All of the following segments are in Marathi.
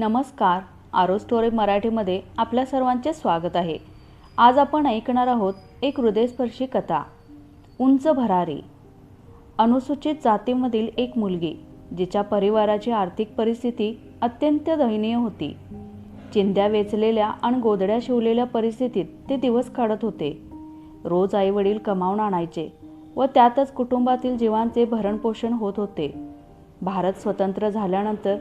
नमस्कार आरो स्टोरी मराठीमध्ये आपल्या सर्वांचे स्वागत आहे. आज आपण ऐकणार आहोत एक हृदयस्पर्शी कथा उंच भरारी. अनुसूचित जातीमधील एक मुलगी जिच्या परिवाराची आर्थिक परिस्थिती अत्यंत दयनीय होती. चिंध्या वेचलेल्या आणि गोदड्या शिवलेल्या परिस्थितीत ते दिवस काढत होते. रोज आईवडील कमावून आणायचे व त्यातच कुटुंबातील जीवांचे भरणपोषण होत होते. भारत स्वतंत्र झाल्यानंतर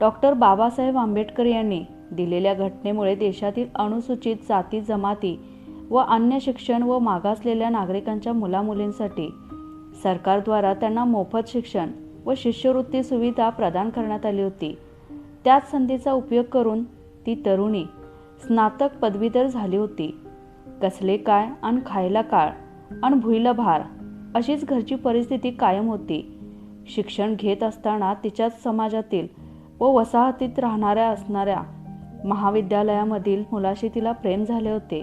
डॉक्टर बाबासाहेब आंबेडकर यांनी दिलेल्या घटनेमुळे देशातील अनुसूचित जाती जमाती व अन्य शिक्षण व मागासलेल्या नागरिकांच्या मुलामुलींसाठी सरकारद्वारा त्यांना मोफत शिक्षण व शिष्यवृत्ती सुविधा प्रदान करण्यात आली होती. त्याच संधीचा उपयोग करून ती तरुणी स्नातक पदवीधर झाली होती. कसले काय अन खायला काळ अन भुईला भार अशीच घरची परिस्थिती कायम होती. शिक्षण घेत असताना तिच्याच समाजातील व वसाहतीत राहणाऱ्या असणाऱ्या महाविद्यालयामधील मुलाशी तिला प्रेम झाले होते.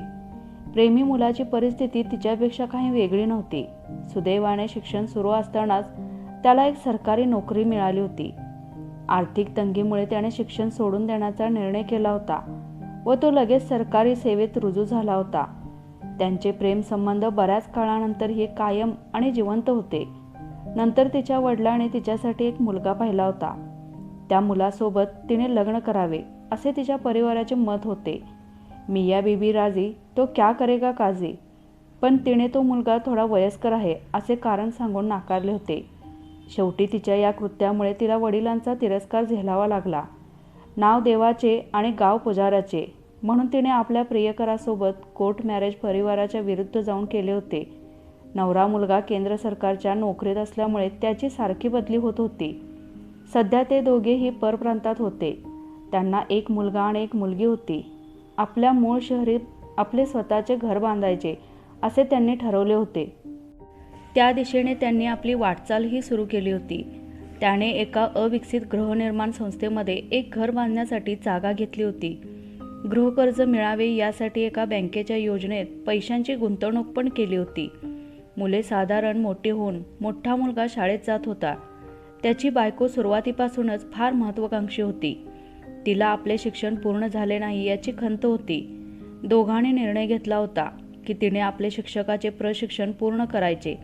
प्रेमी मुलाची परिस्थिती तिच्यापेक्षा काही वेगळी नव्हती. सुदैवाने शिक्षण सुरू असतानाच त्याला एक सरकारी नोकरी मिळाली होती. आर्थिक तंगीमुळे त्याने शिक्षण सोडून देण्याचा निर्णय केला होता व तो लगेच सरकारी सेवेत रुजू झाला होता. त्यांचे प्रेम संबंध बऱ्याच काळानंतर हे कायम आणि जिवंत होते. नंतर तिच्या वडिलांनी तिच्यासाठी एक मुलगा पाहिला होता. त्या मुलासोबत तिने लग्न करावे असे तिच्या परिवाराचे मत होते. मिया बीबी राजी तो क्या करेगा काजी? पण तिने तो मुलगा थोडा वयस्कर आहे असे कारण सांगून नाकारले होते. शेवटी तिच्या या कृत्यामुळे तिला वडिलांचा तिरस्कार झेलावा लागला. नाव देवाचे आणि गाव पुजाराचे म्हणून तिने आपल्या प्रियकरासोबत कोर्ट मॅरेज परिवाराच्या विरुद्ध जाऊन केले होते. नवरा मुलगा केंद्र सरकारच्या नोकरीत असल्यामुळे त्याची सारखी बदली होत होती. सध्या ते दोघेही परप्रांतात होते. त्यांना एक मुलगा आणि एक मुलगी होती. आपल्या मूळ शहरी आपले स्वतःचे घर बांधायचे असे त्यांनी ठरवले होते. त्या दिशेने त्यांनी आपली वाटचालही सुरू केली होती. त्याने एका अविकसित गृहनिर्माण संस्थेमध्ये एक घर बांधण्यासाठी जागा घेतली होती. गृहकर्ज मिळावे यासाठी एका बँकेच्या योजनेत पैशांची गुंतवणूक पण केली होती. मुले साधारण मोठी होऊन मोठा मुलगा शाळेत जात होता. त्याची बायको सुरुवातीपासूनच फार महत्त्वाकांक्षी होती. तिला आपले शिक्षण पूर्ण झाले नाही याची खंत होती. दोघांनी निर्णय घेतला होता की तिने आपले शिक्षकाचे प्रशिक्षण पूर्ण करायचे.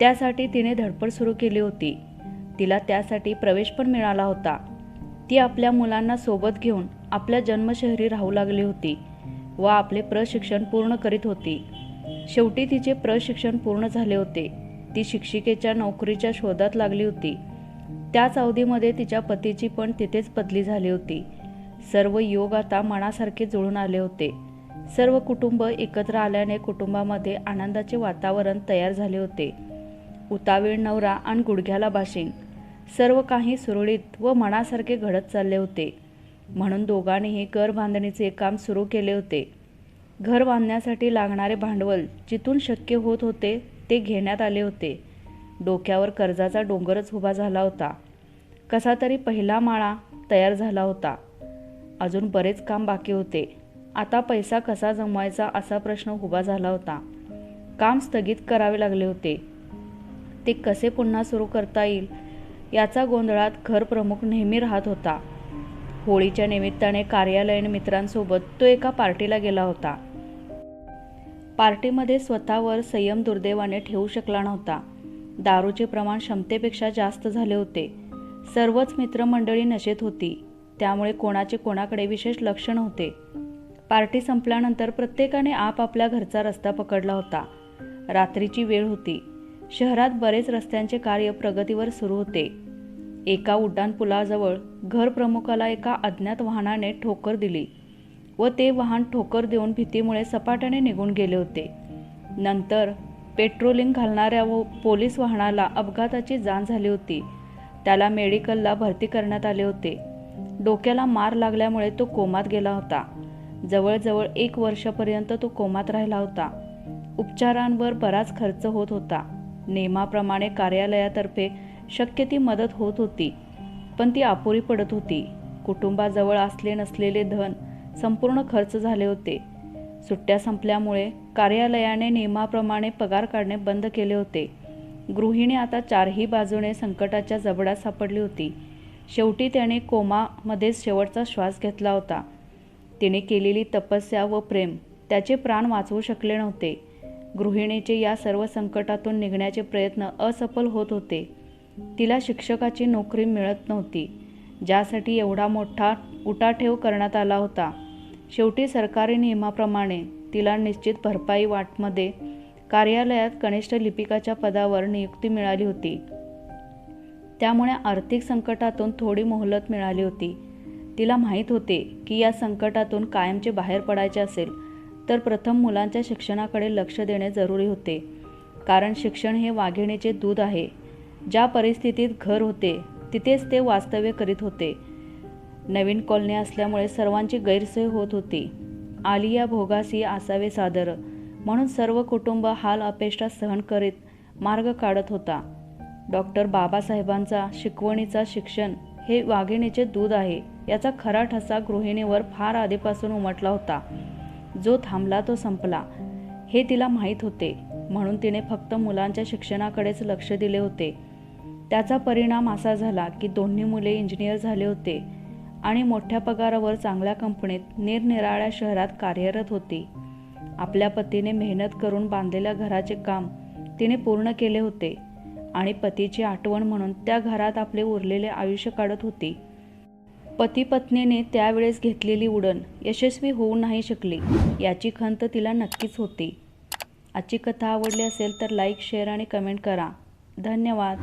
त्यासाठी तिने धडपड सुरू केली होती. तिला त्यासाठी प्रवेश पण मिळाला होता. ती आपल्या मुलांना सोबत घेऊन आपल्या जन्मशहरी राहू लागली होती व आपले प्रशिक्षण पूर्ण करीत होती. शेवटी तिचे प्रशिक्षण पूर्ण झाले होते. ती शिक्षिकेच्या नोकरीच्या शोधात लागली होती. त्याच अवधीमध्ये तिच्या पतीची पण तिथेच बदली झाली होती. सर्व योग आता मनासारखे जुळून आले होते. सर्व कुटुंब एकत्र आल्याने कुटुंबामध्ये आनंदाचे वातावरण तयार झाले होते. उतावीळ नवरा आणि गुडघ्याला बाशिंग. सर्व काही सुरळीत व मनासारखे घडत चालले होते. म्हणून दोघांनीही घर बांधणीचे काम सुरू केले होते. घर बांधण्यासाठी लागणारे भांडवल जिथून शक्य होत होते ते घेण्यात आले होते. डोक्यावर कर्जाचा डोंगरच उभा झाला होता. कसा तरी पहिला माळा तयार झाला होता. अजून बरेच काम बाकी होते. आता पैसा कसा जमवायचा असा प्रश्न उभा झाला होता. काम स्थगित करावे लागले होते. ते कसे पुन्हा सुरू करता येईल याचा गोंधळात घर प्रमुख नेहमी राहत होता. होळीच्या निमित्ताने कार्यालयीन मित्रांसोबत तो एका पार्टीला गेला होता. पार्टीमध्ये स्वतःवर संयम दुर्दैवाने ठेवू शकला नव्हता. दारूचे प्रमाण क्षमतेपेक्षा जास्त झाले होते. सर्वच मित्रमंडळी नशेत होती. त्यामुळे कोणाचे कोणाकडे विशेष लक्ष नव्हते. पार्टी संपल्यानंतर प्रत्येकाने आपापल्या घरचा रस्ता पकडला होता. रात्रीची वेळ होती. शहरात बरेच रस्त्यांचे कार्य प्रगतीवर सुरू होते. एका उड्डाणपुलाजवळ घर प्रमुखाला एका अज्ञात वाहनाने ठोकर दिली व ते वाहन ठोकर देऊन भीतीमुळे सपाट्याने निघून गेले होते. नंतर पेट्रोलिंग घालणाऱ्या व पोलीस वाहनाला अपघाताची जाण झाली होती. त्याला मेडिकलला भरती करण्यात आले होते. डोक्याला मार लागल्यामुळे तो कोमात गेला होता. जवळजवळ एक वर्षापर्यंत तो कोमात राहिला होता. उपचारांवर बराच खर्च होत होता. नियमाप्रमाणे कार्यालयातर्फे शक्य ती मदत होत होती पण ती अपुरी पडत होती. कुटुंबाजवळ असले नसलेले धन संपूर्ण खर्च झाले होते. सुट्ट्या संपल्यामुळे कार्यालयाने नियमाप्रमाणे पगार काढणे बंद केले होते. गृहिणी आता चारही बाजूने संकटाच्या जबड्यात सापडली होती. शेवटी त्याने कोमामध्येच शेवटचा श्वास घेतला होता. तिने केलेली तपस्या व प्रेम त्याचे प्राण वाचवू शकले नव्हते. गृहिणीचे या सर्व संकटातून निघण्याचे प्रयत्न असफल होत होते. तिला शिक्षकाची नोकरी मिळत नव्हती ज्यासाठी एवढा मोठा उठाठेव करण्यात आला होता. शेवटी सरकारी नियमाप्रमाणे तिला निश्चित भरपाई वाटमध्ये कार्यालयात कनिष्ठ लिपिकाच्या पदावर नियुक्ती मिळाली होती. त्यामुळे आर्थिक संकटातून थोडी मोहलत मिळाली होती. तिला माहीत होते की या संकटातून कायमचे बाहेर पडायचे असेल तर प्रथम मुलांच्या शिक्षणाकडे लक्ष देणे जरुरी होते. कारण शिक्षण हे वाघिणीचे दूध आहे. ज्या परिस्थितीत घर होते तिथेच ते वास्तव्य करीत होते. नवीन कॉलनी असल्यामुळे सर्वांची गैरसोय होत होती. आलिया भोगासी असावे सादर. म्हणून सर्व कुटुंब हाल अपेष्टा सहन करीत मार्ग काढत होता. डॉक्टर बाबासाहेबांचा शिकवणीचा शिक्षण हे वाघिणीचे दूध आहे याचा खरा ठसा गृहिणीवर फार आधीपासून उमटला होता. जो थांबला तो संपला. हे तिला माहीत होते. म्हणून तिने फक्त मुलांच्या शिक्षणाकडेच लक्ष दिले होते. त्याचा परिणाम असा झाला की दोन्ही मुले इंजिनियर झाले होते. आणि मोठ्या पगारावर चांगल्या कंपनीत निरनिराळ्या शहरात कार्यरत होती. आपल्या पतीने मेहनत करून बांधलेल्या घराचे काम तिने पूर्ण केले होते आणि पतीची आठवण म्हणून त्या घरात आपले उरलेले आयुष्य काढत होती. पती पत्नीने त्यावेळेस घेतलेली उडण यशस्वी होऊ नाही शकली याची खंत तिला नक्कीच होती. आजची कथा आवडली असेल तर लाईक शेअर आणि कमेंट करा. धन्यवाद.